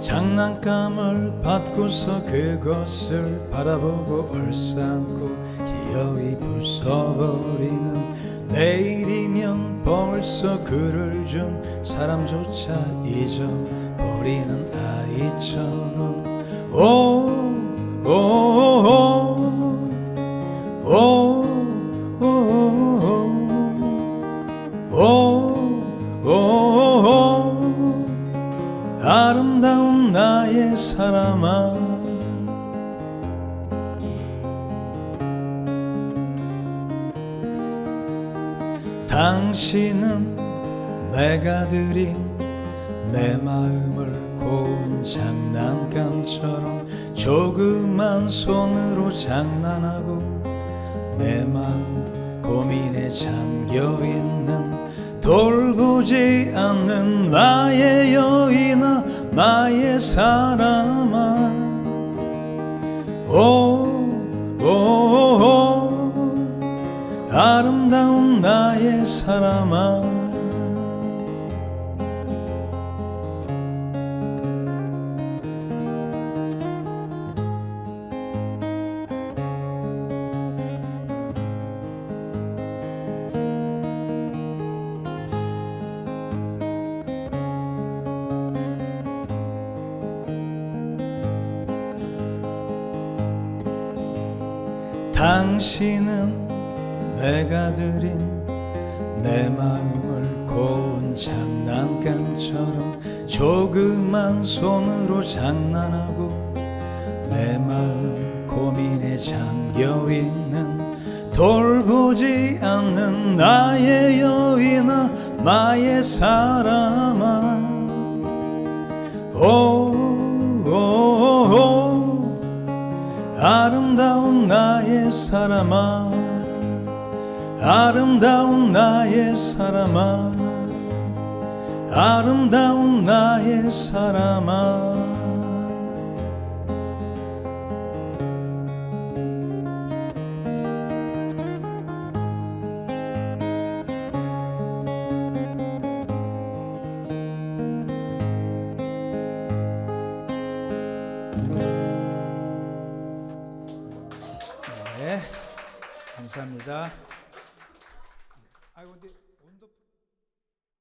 장난감을 받고서 그것을 바라보고 얼싸안고 기어이 부숴버리는 내일이면 벌써 그를 준 사람조차 잊어버리는 아이처럼 오 오 오 오 오 오 오 오 아름다운 나의 사람아. 당신은 내가 드린 내 마음을 고운 장난감처럼 조그만 손으로 장난하고 내 마음 고민에 잠겨 있는 돌보지 않는 나의 여인아 나의 사람아. 오오오 아름다운 나의 사람아 당신은 내가 드린 내 마음을 고운 장난감처럼 조그만 손으로 장난하고 내 마음 고민에 잠겨 있는 돌보지 않는 나의 여인아 나의 사람아. 오 오 오 아름다운 나의 사람아 아름다운 나의 사람아 아름다운 나의 사람아 감사합니다.